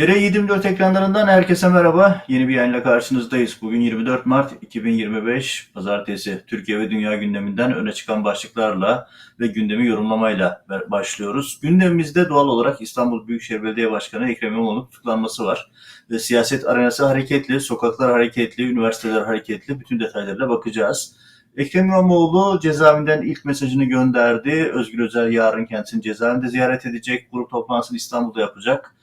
TR24 ekranlarından herkese merhaba. Yeni bir yayınla karşınızdayız. Bugün 24 Mart 2025 Pazartesi. Türkiye ve dünya gündeminden öne çıkan başlıklarla ve gündemi yorumlamayla başlıyoruz. Gündemimizde doğal olarak İstanbul Büyükşehir Belediye Başkanı Ekrem İmamoğlu'nun tutuklanması var. Ve siyaset arenası hareketli, sokaklar hareketli, üniversiteler hareketli. Bütün detaylarına bakacağız. Ekrem İmamoğlu cezaevinden ilk mesajını gönderdi. Özgür Özel yarın kendisini cezaevinde ziyaret edecek. Grup toplantısını İstanbul'da yapacak.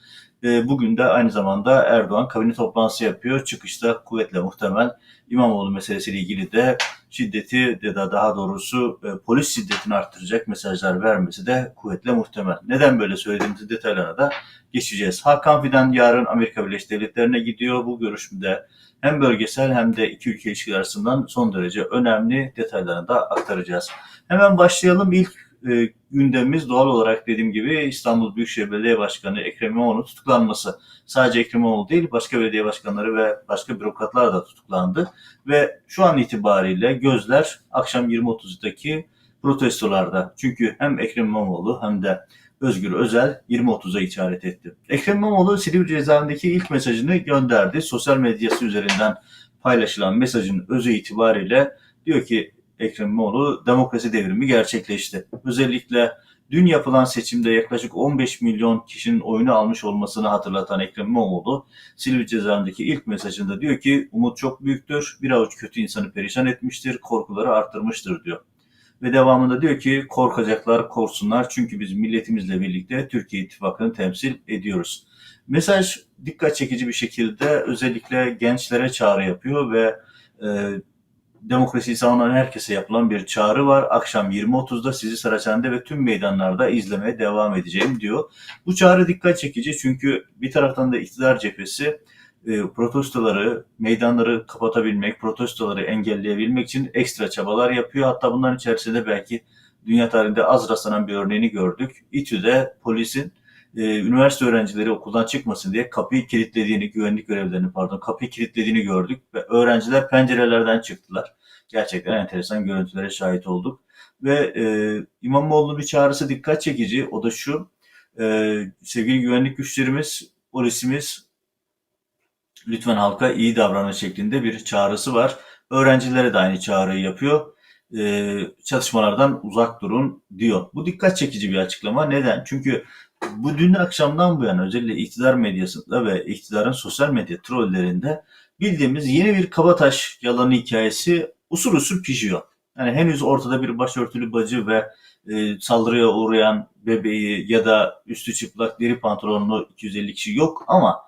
Bugün de aynı zamanda Erdoğan kabine toplantısı yapıyor. Çıkışta kuvvetle muhtemel İmamoğlu meselesiyle ilgili de şiddeti ya da daha doğrusu e, polis şiddetini arttıracak mesajlar vermesi de kuvvetle muhtemel. Neden böyle söylediğimizi detaylarına da geçeceğiz. Hakan Fidan yarın Amerika Birleşik Devletleri'ne gidiyor. Bu görüşmede hem bölgesel hem de iki ülke ilişkiler açısından son derece önemli detaylarını da aktaracağız. Hemen başlayalım. İlk e, gündemimiz doğal olarak dediğim gibi İstanbul Büyükşehir Belediye Başkanı Ekrem İmamoğlu'nun tutuklanması. Sadece Ekrem İmamoğlu değil başka belediye başkanları ve başka bürokratlar da tutuklandı. Ve şu an itibariyle gözler akşam 20.30'daki protestolarda. Çünkü hem Ekrem İmamoğlu hem de Özgür Özel 20.30'a işaret etti. Ekrem İmamoğlu Silivri cezaevindeki ilk mesajını gönderdi. Sosyal medyası üzerinden paylaşılan mesajın özü itibariyle diyor ki Ekrem İmamoğlu demokrasi devrimi gerçekleşti. Özellikle dün yapılan seçimde yaklaşık 15 milyon kişinin oyunu almış olmasını hatırlatan Ekrem İmamoğlu, Silivri cezaevindeki ilk mesajında diyor ki umut çok büyüktür, bir avuç kötü insanı perişan etmiştir, korkuları arttırmıştır diyor. Ve devamında diyor ki korkacaklar korksunlar çünkü biz milletimizle birlikte Türkiye İttifakı'nı temsil ediyoruz. Mesaj dikkat çekici bir şekilde özellikle gençlere çağrı yapıyor ve e, demokrasiyi savunan herkese yapılan bir çağrı var. Akşam 20.30'da sizi Saraçhane'de ve tüm meydanlarda izlemeye devam edeceğim diyor. Bu çağrı dikkat çekici çünkü bir taraftan da iktidar cephesi e, protestoları, meydanları kapatabilmek, protestoları engelleyebilmek için ekstra çabalar yapıyor. Hatta bunların içerisinde belki dünya tarihinde az rastlanan bir örneğini gördük. İTÜ'de polisin e, üniversite öğrencileri okuldan çıkmasın diye kapıyı kilitlediğini, güvenlik görevlilerini pardon, kapıyı kilitlediğini gördük ve öğrenciler pencerelerden çıktılar. Gerçekten enteresan görüntülere şahit olduk. Ve e, İmamoğlu'nun bir çağrısı dikkat çekici. O da şu, e, sevgili güvenlik güçlerimiz, polisimiz lütfen halka iyi davranın şeklinde bir çağrısı var. Öğrencilere de aynı çağrıyı yapıyor. E, çatışmalardan uzak durun diyor. Bu dikkat çekici bir açıklama. Neden? Çünkü bu dün akşamdan bu yana özellikle iktidar medyasında ve iktidarın sosyal medya trollerinde bildiğimiz yeni bir kabataş yalanı hikayesi usul usul pişiyor. Yani henüz ortada bir başörtülü bacı ve e, saldırıya uğrayan bebeği ya da üstü çıplak deri pantolonlu 250 kişi yok ama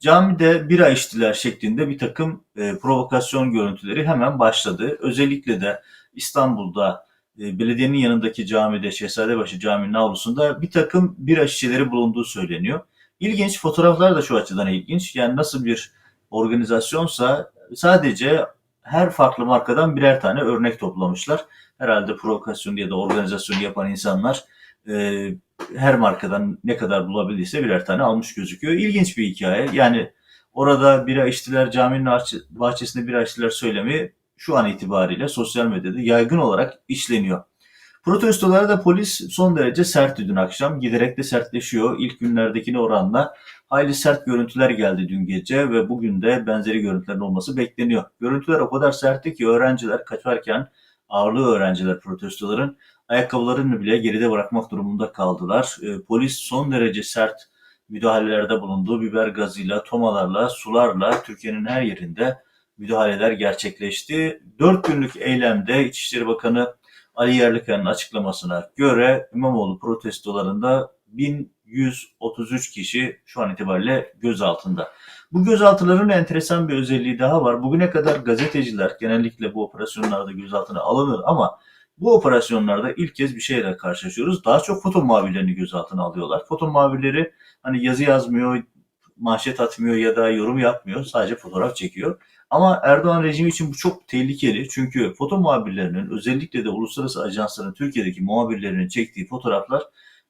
camide bira içtiler şeklinde bir takım e, provokasyon görüntüleri hemen başladı. Özellikle de İstanbul'da e, belediyenin yanındaki camide Şehzadebaşı Camii'nin avlusunda bir takım bira şişeleri bulunduğu söyleniyor. İlginç fotoğraflar da şu açıdan ilginç. Yani nasıl bir organizasyonsa sadece her farklı markadan birer tane örnek toplamışlar. Herhalde provokasyon ya da organizasyon yapan insanlar e, her markadan ne kadar bulabildiyse birer tane almış gözüküyor. İlginç bir hikaye. Yani orada bira içtiler, caminin bahçesinde bira içtiler söylemi şu an itibariyle sosyal medyada yaygın olarak işleniyor. Protestolara da polis son derece sertti dün akşam. Giderek de sertleşiyor. İlk günlerdekine oranla hayli sert görüntüler geldi dün gece ve bugün de benzeri görüntülerin olması bekleniyor. Görüntüler o kadar sertti ki öğrenciler kaçarken ağırlığı öğrenciler protestoların ayakkabılarını bile geride bırakmak durumunda kaldılar. E, polis son derece sert müdahalelerde bulundu. Biber gazıyla, tomalarla, sularla Türkiye'nin her yerinde müdahaleler gerçekleşti. Dört günlük eylemde İçişleri Bakanı Ali Yerlikaya'nın açıklamasına göre İmamoğlu protestolarında 1133 kişi şu an itibariyle gözaltında. Bu gözaltıların enteresan bir özelliği daha var. Bugüne kadar gazeteciler genellikle bu operasyonlarda gözaltına alınır ama bu operasyonlarda ilk kez bir şeyle karşılaşıyoruz. Daha çok foto muhabirlerini gözaltına alıyorlar. Foto muhabirleri hani yazı yazmıyor, manşet atmıyor ya da yorum yapmıyor. Sadece fotoğraf çekiyor. Ama Erdoğan rejimi için bu çok tehlikeli. Çünkü foto muhabirlerinin özellikle de uluslararası ajansların Türkiye'deki muhabirlerinin çektiği fotoğraflar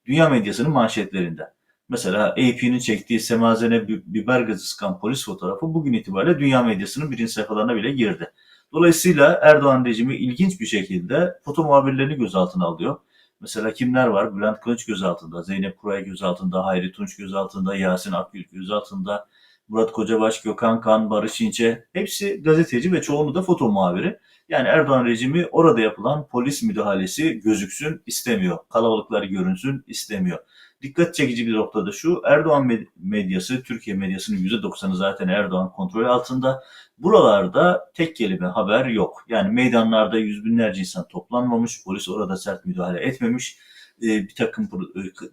dünya medyasının manşetlerinde. Mesela AP'nin çektiği semazene biber gazı sıkan polis fotoğrafı bugün itibariyle dünya medyasının birinci sayfalarına bile girdi. Dolayısıyla Erdoğan rejimi ilginç bir şekilde foto muhabirlerini gözaltına alıyor. Mesela kimler var? Bülent Kılıç gözaltında, Zeynep Kuray gözaltında, Hayri Tunç gözaltında, Yasin Akgül gözaltında, Murat Kocabaş, Gökhan Kan, Barış İnce hepsi gazeteci ve çoğunu da foto muhabiri. Yani Erdoğan rejimi orada yapılan polis müdahalesi gözüksün istemiyor. Kalabalıklar görünsün istemiyor. Dikkat çekici bir noktada şu, Erdoğan medyası, Türkiye medyasının %90'ı zaten Erdoğan kontrolü altında. Buralarda tek kelime haber yok. Yani meydanlarda yüz binlerce insan toplanmamış, polis orada sert müdahale etmemiş, bir takım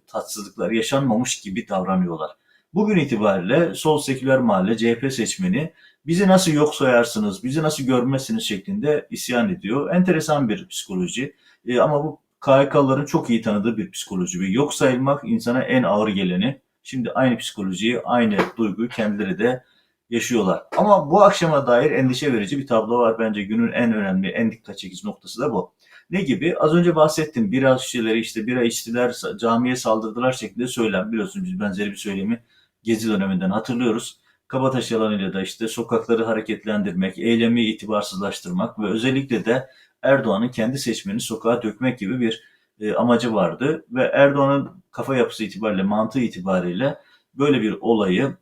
tatsızlıklar yaşanmamış gibi davranıyorlar. Bugün itibariyle sol seküler mahalle CHP seçmeni bizi nasıl yok sayarsınız, bizi nasıl görmezsiniz şeklinde isyan ediyor. Enteresan bir psikoloji e, ama bu KHK'ların çok iyi tanıdığı bir psikoloji. Ve yok sayılmak insana en ağır geleni. Şimdi aynı psikolojiyi, aynı duyguyu kendileri de yaşıyorlar. Ama bu akşama dair endişe verici bir tablo var. Bence günün en önemli, en dikkat çekici noktası da bu. Ne gibi? Az önce bahsettim. Bira şişeleri işte bira içtiler, camiye saldırdılar şeklinde söylem. Biliyorsunuz biz benzeri bir söylemi Gezi döneminden hatırlıyoruz. Kabataş yalanıyla da işte sokakları hareketlendirmek, eylemi itibarsızlaştırmak ve özellikle de Erdoğan'ın kendi seçmeni sokağa dökmek gibi bir e, amacı vardı. Ve Erdoğan'ın kafa yapısı itibariyle, mantığı itibariyle böyle bir olayı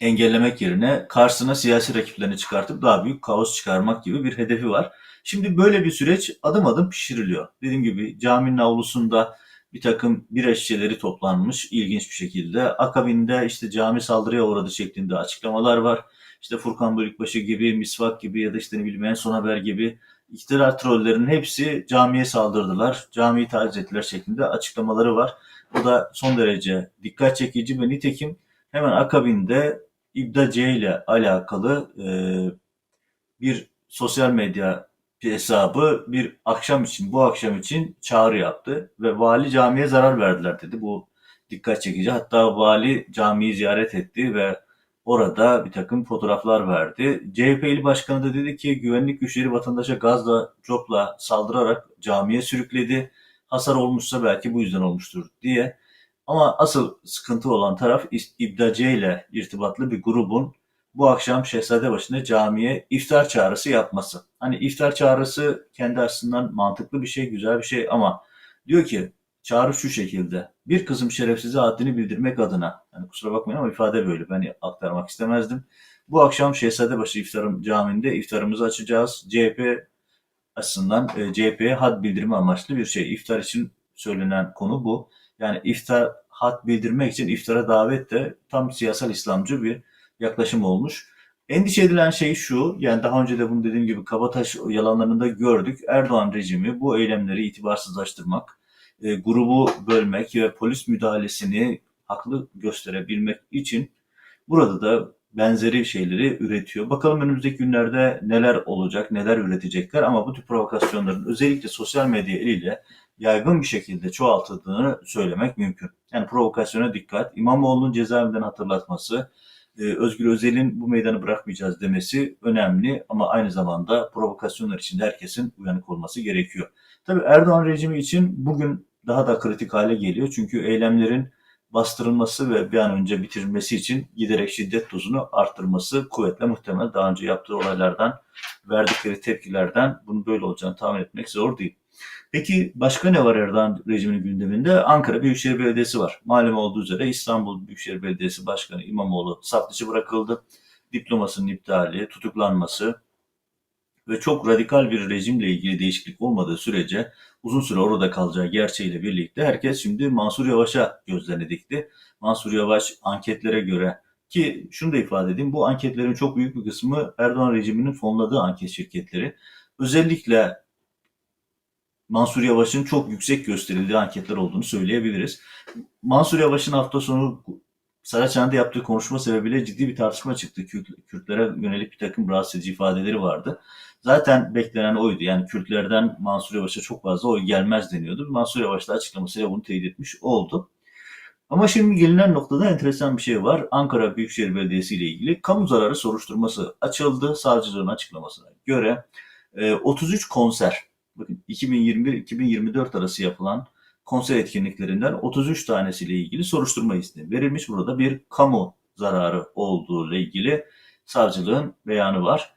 engellemek yerine karşısına siyasi rakiplerini çıkartıp daha büyük kaos çıkarmak gibi bir hedefi var. Şimdi böyle bir süreç adım adım pişiriliyor. Dediğim gibi caminin avlusunda bir takım bira şişeleri toplanmış ilginç bir şekilde. Akabinde işte cami saldırıya uğradı şeklinde açıklamalar var. İşte Furkan Bölükbaşı gibi, Misvak gibi ya da işte ne bileyim En Son Haber gibi iktidar trollerinin hepsi camiye saldırdılar, camiyi taciz ettiler şeklinde açıklamaları var. Bu da son derece dikkat çekici ve nitekim hemen akabinde İbda C ile alakalı e, bir sosyal medya hesabı bir akşam için, bu akşam için çağrı yaptı ve vali camiye zarar verdiler dedi. Bu dikkat çekici. Hatta vali camiyi ziyaret etti ve orada bir takım fotoğraflar verdi. CHP başkanı da dedi ki güvenlik güçleri vatandaşa gazla, copla saldırarak camiye sürükledi. Hasar olmuşsa belki bu yüzden olmuştur diye. Ama asıl sıkıntı olan taraf İbdace ile irtibatlı bir grubun bu akşam Şehzadebaşı'nda camiye iftar çağrısı yapması. Hani iftar çağrısı kendi açısından mantıklı bir şey, güzel bir şey ama diyor ki çağrı şu şekilde. Bir kızım şerefsize haddini bildirmek adına. Yani kusura bakmayın ama ifade böyle. Ben aktarmak istemezdim. Bu akşam Şehzadebaşı iftarım caminde iftarımızı açacağız. CHP açısından e, CHP'ye had bildirme amaçlı bir şey. İftar için söylenen konu bu. Yani iftar had bildirmek için iftara davet de tam siyasal İslamcı bir yaklaşım olmuş. Endişe edilen şey şu, yani daha önce de bunu dediğim gibi Kabataş yalanlarında gördük. Erdoğan rejimi bu eylemleri itibarsızlaştırmak, e, grubu bölmek ve polis müdahalesini haklı gösterebilmek için burada da benzeri şeyleri üretiyor. Bakalım önümüzdeki günlerde neler olacak, neler üretecekler ama bu tür provokasyonların özellikle sosyal medya eliyle yaygın bir şekilde çoğaltıldığını söylemek mümkün. Yani provokasyona dikkat, İmamoğlu'nun cezaevinden hatırlatması, Özgür Özel'in bu meydanı bırakmayacağız demesi önemli ama aynı zamanda provokasyonlar içinde herkesin uyanık olması gerekiyor. Tabii Erdoğan rejimi için bugün daha da kritik hale geliyor. Çünkü eylemlerin bastırılması ve bir an önce bitirilmesi için giderek şiddet dozunu arttırması kuvvetle muhtemel. Daha önce yaptığı olaylardan, verdikleri tepkilerden bunun böyle olacağını tahmin etmek zor değil. Peki başka ne var Erdoğan rejiminin gündeminde? Ankara Büyükşehir Belediyesi var. Malum olduğu üzere İstanbul Büyükşehir Belediyesi Başkanı İmamoğlu saf dışı bırakıldı. Diplomasının iptali, tutuklanması ve çok radikal bir rejimle ilgili değişiklik olmadığı sürece uzun süre orada kalacağı gerçeğiyle birlikte herkes şimdi Mansur Yavaş'a gözlerini dikti. Mansur Yavaş anketlere göre ki şunu da ifade edeyim bu anketlerin çok büyük bir kısmı Erdoğan rejiminin fonladığı anket şirketleri. Özellikle Mansur Yavaş'ın çok yüksek gösterildiği anketler olduğunu söyleyebiliriz. Mansur Yavaş'ın hafta sonu Saraçhane'de yaptığı konuşma sebebiyle ciddi bir tartışma çıktı. Kürtlere yönelik bir takım rahatsız edici ifadeleri vardı. Zaten beklenen oydu. Yani Kürtlerden Mansur Yavaş'a çok fazla oy gelmez deniyordu. Mansur Yavaş da açıklamasıyla bunu teyit etmiş oldu. Ama şimdi gelinen noktada enteresan bir şey var. Ankara Büyükşehir Belediyesi ile ilgili kamu zararı soruşturması açıldı. Savcılığın açıklamasına göre 33 e, konser bakın 2021-2024 arası yapılan konser etkinliklerinden 33 tanesiyle ilgili soruşturma izni verilmiş. Burada bir kamu zararı olduğu ile ilgili savcılığın beyanı var.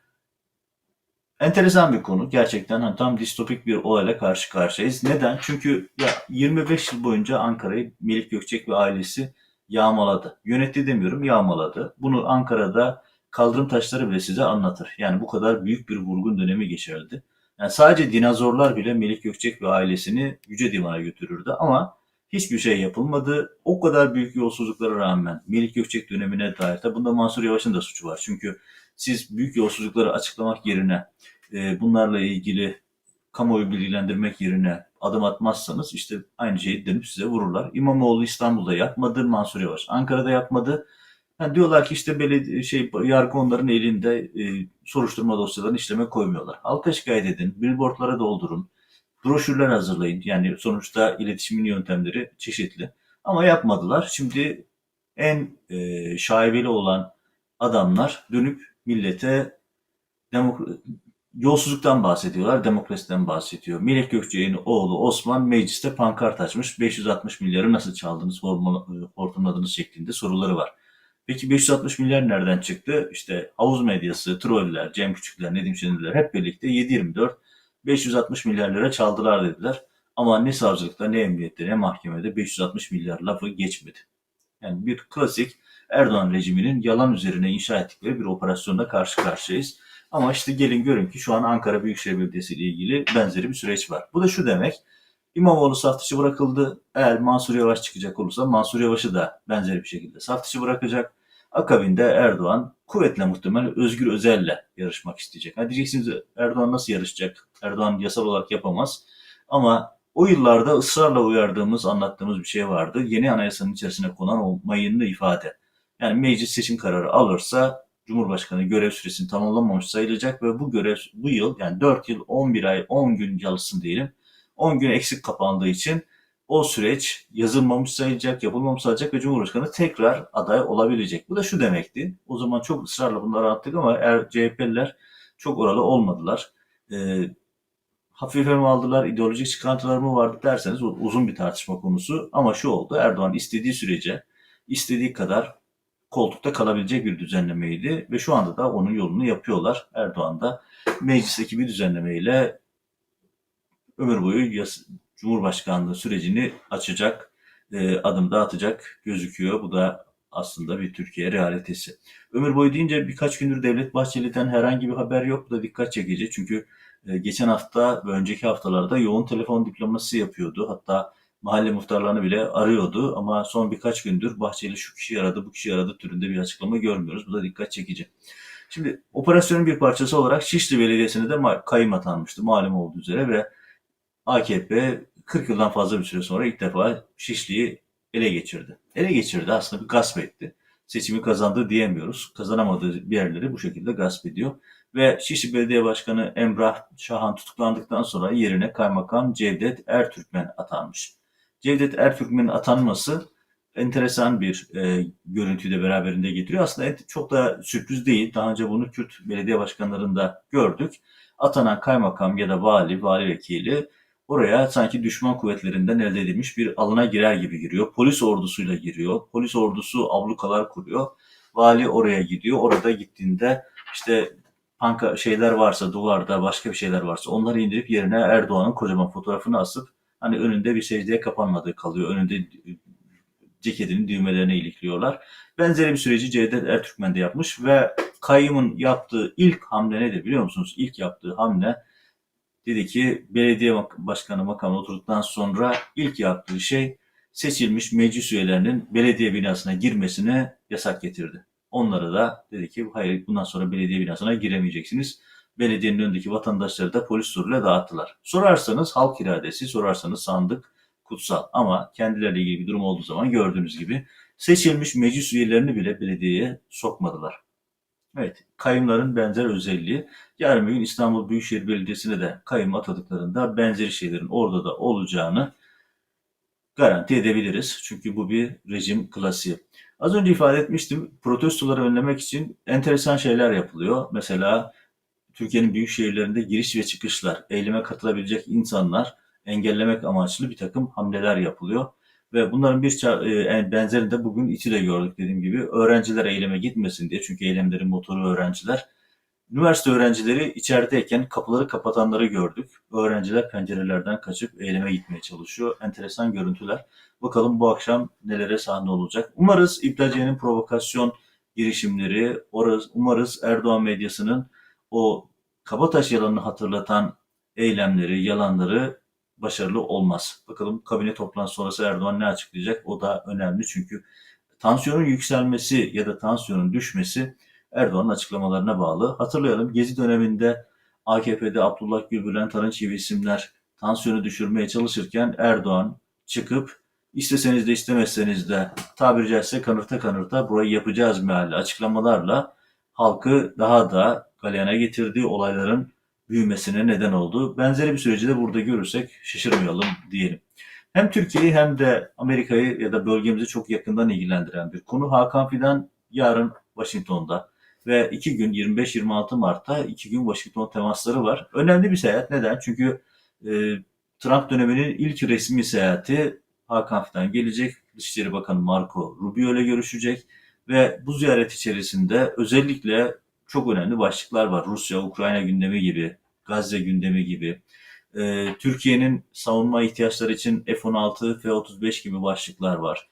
Enteresan bir konu. Gerçekten hani tam distopik bir olayla karşı karşıyayız. Neden? Çünkü ya 25 yıl boyunca Ankara'yı Melik Gökçek ve ailesi yağmaladı. Yönetti demiyorum, yağmaladı. Bunu Ankara'da kaldırım taşları bile size anlatır. Yani bu kadar büyük bir vurgun dönemi geçerdi. Yani sadece dinozorlar bile Melik Gökçek ve ailesini Yüce Divan'a götürürdü ama hiçbir şey yapılmadı. O kadar büyük yolsuzluklara rağmen Melik Gökçek dönemine dair, tabi bunda Mansur Yavaş'ın da suçu var. Çünkü siz büyük yolsuzlukları açıklamak yerine e, bunlarla ilgili kamuoyu bilgilendirmek yerine adım atmazsanız işte aynı şeyi dönüp size vururlar. İmamoğlu İstanbul'da yapmadı, Mansur Yavaş Ankara'da yapmadı. Yani diyorlar ki işte belediye şey yargı onların elinde e, soruşturma dosyalarını işleme koymuyorlar. Halka şikayet edin, billboardlara doldurun, broşürler hazırlayın. Yani sonuçta iletişimin yöntemleri çeşitli. Ama yapmadılar. Şimdi en e, şaibeli olan adamlar dönüp millete yolsuzluktan bahsediyorlar, demokrasiden bahsediyor. Melek Gökçek'in oğlu Osman mecliste pankart açmış. 560 milyarı nasıl çaldınız, hormon- hortumladınız şeklinde soruları var. Peki 560 milyar nereden çıktı? İşte havuz medyası, troller, Cem Küçükler, Nedim Şenerler hep birlikte 7-24 560 milyar lira çaldılar dediler. Ama ne savcılıkta ne emniyette ne mahkemede 560 milyar lafı geçmedi. Yani bir klasik Erdoğan rejiminin yalan üzerine inşa ettikleri bir operasyonda karşı karşıyayız. Ama işte gelin görün ki şu an Ankara Büyükşehir Belediyesi ile ilgili benzeri bir süreç var. Bu da şu demek. İmamoğlu saf dışı bırakıldı. Eğer Mansur Yavaş çıkacak olursa Mansur Yavaş'ı da benzeri bir şekilde saf dışı bırakacak. Akabinde Erdoğan kuvvetle muhtemel Özgür Özel'le yarışmak isteyecek. Ha diyeceksiniz Erdoğan nasıl yarışacak? Erdoğan yasal olarak yapamaz. Ama o yıllarda ısrarla uyardığımız, anlattığımız bir şey vardı. Yeni anayasanın içerisine konan o mayınlı ifade. Yani meclis seçim kararı alırsa Cumhurbaşkanı görev süresini tamamlamamış sayılacak ve bu görev bu yıl yani 4 yıl 11 ay 10 gün çalışsın diyelim. 10 gün eksik kapandığı için o süreç yazılmamış sayılacak, yapılmamış sayılacak ve Cumhurbaşkanı tekrar aday olabilecek. Bu da şu demekti. O zaman çok ısrarla bunları attık ama er, CHP'liler çok oralı olmadılar. E, hafife mi aldılar, ideolojik çıkantılar mı vardı derseniz uzun bir tartışma konusu. Ama şu oldu, Erdoğan istediği sürece, istediği kadar koltukta kalabilecek bir düzenlemeydi ve şu anda da onun yolunu yapıyorlar. Erdoğan da meclisteki bir düzenlemeyle ömür boyu Cumhurbaşkanlığı sürecini açacak, e, adım da atacak gözüküyor. Bu da aslında bir Türkiye realitesi. Ömür boyu deyince birkaç gündür Devlet Bahçeli'den herhangi bir haber yok. Bu da dikkat çekici. Çünkü e, geçen hafta ve önceki haftalarda yoğun telefon diplomasisi yapıyordu. Hatta mahalle muhtarlarını bile arıyordu. Ama son birkaç gündür Bahçeli şu kişi aradı, bu kişi aradı türünde bir açıklama görmüyoruz. Bu da dikkat çekici. Şimdi operasyonun bir parçası olarak Şişli Belediyesi'ne de kayyum atanmıştı malum olduğu üzere ve AKP 40 yıldan fazla bir süre sonra ilk defa Şişli'yi ele geçirdi. Ele geçirdi aslında bir gasp etti. Seçimi kazandı diyemiyoruz. Kazanamadığı bir yerleri bu şekilde gasp ediyor. Ve Şişli Belediye Başkanı Emrah Şahan tutuklandıktan sonra yerine kaymakam Cevdet Ertürkmen atanmış. Cevdet Ertürkmen'in atanması enteresan bir e, görüntüyü de beraberinde getiriyor. Aslında çok da sürpriz değil. Daha önce bunu Kürt belediye başkanlarında gördük. Atanan kaymakam ya da vali, vali vekili oraya sanki düşman kuvvetlerinden elde edilmiş bir alana girer gibi giriyor. Polis ordusuyla giriyor. Polis ordusu ablukalar kuruyor. Vali oraya gidiyor. Orada gittiğinde işte panka şeyler varsa duvarda başka bir şeyler varsa onları indirip yerine Erdoğan'ın kocaman fotoğrafını asıp hani önünde bir secdeye kapanmadığı kalıyor. Önünde ceketinin düğmelerine ilikliyorlar. Benzeri bir süreci Cevdet Ertürkmen de yapmış ve kayyumun yaptığı ilk hamle nedir biliyor musunuz? İlk yaptığı hamle dedi ki belediye başkanı makamına oturduktan sonra ilk yaptığı şey seçilmiş meclis üyelerinin belediye binasına girmesine yasak getirdi. Onlara da dedi ki hayır bundan sonra belediye binasına giremeyeceksiniz. Belediyenin önündeki vatandaşları da polis zoruyla dağıttılar. Sorarsanız halk iradesi, sorarsanız sandık kutsal. Ama kendileriyle ilgili bir durum olduğu zaman gördüğünüz gibi seçilmiş meclis üyelerini bile belediyeye sokmadılar. Evet, kayyumların benzer özelliği. Yarın bir gün İstanbul Büyükşehir Belediyesi'ne de kayyum atadıklarında benzeri şeylerin orada da olacağını garanti edebiliriz. Çünkü bu bir rejim klasiği. Az önce ifade etmiştim, protestoları önlemek için enteresan şeyler yapılıyor. Mesela Türkiye'nin büyük şehirlerinde giriş ve çıkışlar, eyleme katılabilecek insanlar engellemek amaçlı bir takım hamleler yapılıyor. Ve bunların bir e, benzerini de bugün İTÜ'de gördük dediğim gibi. Öğrenciler eyleme gitmesin diye. Çünkü eylemlerin motoru öğrenciler. Üniversite öğrencileri içerideyken kapıları kapatanları gördük. Öğrenciler pencerelerden kaçıp eyleme gitmeye çalışıyor. Enteresan görüntüler. Bakalım bu akşam nelere sahne olacak. Umarız İbdaciye'nin provokasyon girişimleri, umarız Erdoğan medyasının o Kabataş yalanını hatırlatan eylemleri, yalanları başarılı olmaz. Bakalım kabine toplantısı sonrası Erdoğan ne açıklayacak? O da önemli çünkü tansiyonun yükselmesi ya da tansiyonun düşmesi Erdoğan'ın açıklamalarına bağlı. Hatırlayalım Gezi döneminde AKP'de Abdullah Gül, Bülent Arınç gibi isimler tansiyonu düşürmeye çalışırken Erdoğan çıkıp isteseniz de istemezseniz de tabiri caizse kanırta kanırta burayı yapacağız meali açıklamalarla halkı daha da galeyana getirdiği olayların büyümesine neden oldu. Benzeri bir süreci de burada görürsek şaşırmayalım diyelim. Hem Türkiye'yi hem de Amerika'yı ya da bölgemizi çok yakından ilgilendiren bir konu. Hakan Fidan yarın Washington'da ve iki gün 25-26 Mart'ta iki gün Washington temasları var. Önemli bir seyahat. Neden? Çünkü e, Trump döneminin ilk resmi seyahati Hakan Fidan gelecek. Dışişleri Bakanı Marco Rubio ile görüşecek ve bu ziyaret içerisinde özellikle çok önemli başlıklar var. Rusya, Ukrayna gündemi gibi, Gazze gündemi gibi, e, Türkiye'nin savunma ihtiyaçları için F-16, F-35 gibi başlıklar var.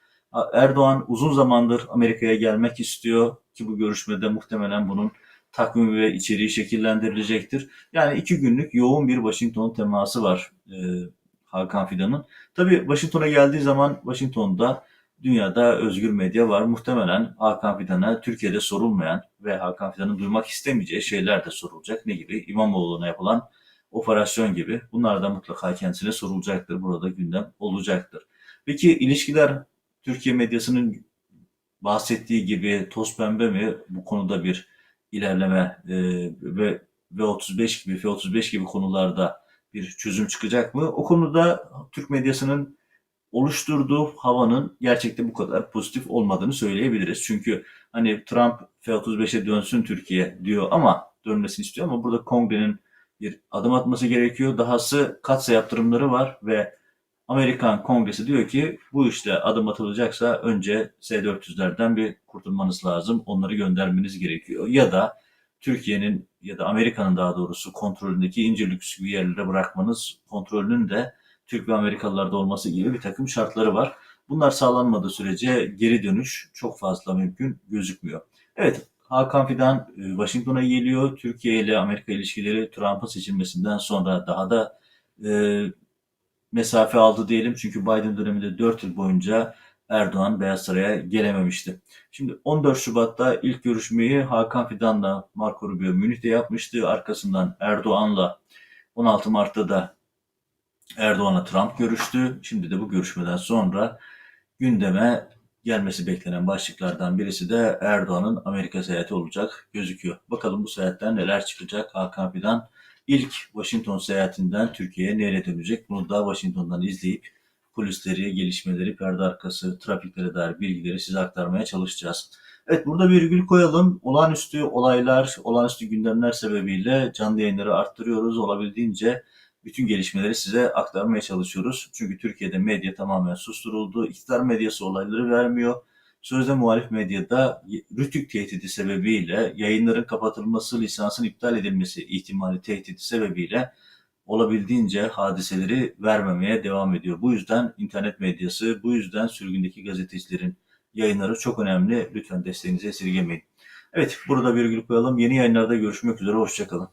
Erdoğan uzun zamandır Amerika'ya gelmek istiyor ki bu görüşmede muhtemelen bunun takvimi ve içeriği şekillendirilecektir. Yani iki günlük yoğun bir Washington teması var e, Hakan Fidan'ın. Tabii Washington'a geldiği zaman Washington'da dünyada özgür medya var. Muhtemelen Hakan Fidan'a Türkiye'de sorulmayan ve Hakan Fidan'ın duymak istemeyeceği şeyler de sorulacak. Ne gibi? İmamoğlu'na yapılan operasyon gibi. Bunlar da mutlaka kendisine sorulacaktır. Burada gündem olacaktır. Peki ilişkiler Türkiye medyasının bahsettiği gibi toz pembe mi? Bu konuda bir ilerleme e, ve V35 gibi F35 gibi konularda bir çözüm çıkacak mı? O konuda Türk medyasının oluşturduğu havanın gerçekten bu kadar pozitif olmadığını söyleyebiliriz. Çünkü hani Trump F-35'e dönsün Türkiye diyor ama dönmesini istiyor ama burada kongrenin bir adım atması gerekiyor. Dahası katsa yaptırımları var ve Amerikan Kongresi diyor ki bu işte adım atılacaksa önce S-400'lerden bir kurtulmanız lazım. Onları göndermeniz gerekiyor. Ya da Türkiye'nin ya da Amerika'nın daha doğrusu kontrolündeki ince lüks bir yerlere bırakmanız kontrolünün de Türk ve Amerikalılarda olması gibi bir takım şartları var. Bunlar sağlanmadığı sürece geri dönüş çok fazla mümkün gözükmüyor. Evet Hakan Fidan e, Washington'a geliyor. Türkiye ile Amerika ilişkileri Trump'ın seçilmesinden sonra daha da e, mesafe aldı diyelim. Çünkü Biden döneminde 4 yıl boyunca Erdoğan Beyaz Saray'a gelememişti. Şimdi 14 Şubat'ta ilk görüşmeyi Hakan Fidan'la Marco Rubio Münih'te yapmıştı. Arkasından Erdoğan'la 16 Mart'ta da Erdoğan'la Trump görüştü. Şimdi de bu görüşmeden sonra gündeme gelmesi beklenen başlıklardan birisi de Erdoğan'ın Amerika seyahati olacak gözüküyor. Bakalım bu seyahatten neler çıkacak Hakan Fidan ilk Washington seyahatinden Türkiye'ye nereye dönecek? Bunu da Washington'dan izleyip kulisleri, gelişmeleri, perde arkası, trafiklere dair bilgileri size aktarmaya çalışacağız. Evet burada virgül koyalım. Olağanüstü olaylar, olağanüstü gündemler sebebiyle canlı yayınları arttırıyoruz. Olabildiğince bütün gelişmeleri size aktarmaya çalışıyoruz. Çünkü Türkiye'de medya tamamen susturuldu. İktidar medyası olayları vermiyor. Sözde muhalif medyada rütük tehdidi sebebiyle yayınların kapatılması, lisansın iptal edilmesi ihtimali tehdidi sebebiyle olabildiğince hadiseleri vermemeye devam ediyor. Bu yüzden internet medyası, bu yüzden sürgündeki gazetecilerin yayınları çok önemli. Lütfen desteğinizi esirgemeyin. Evet, burada virgül koyalım. Yeni yayınlarda görüşmek üzere. Hoşçakalın.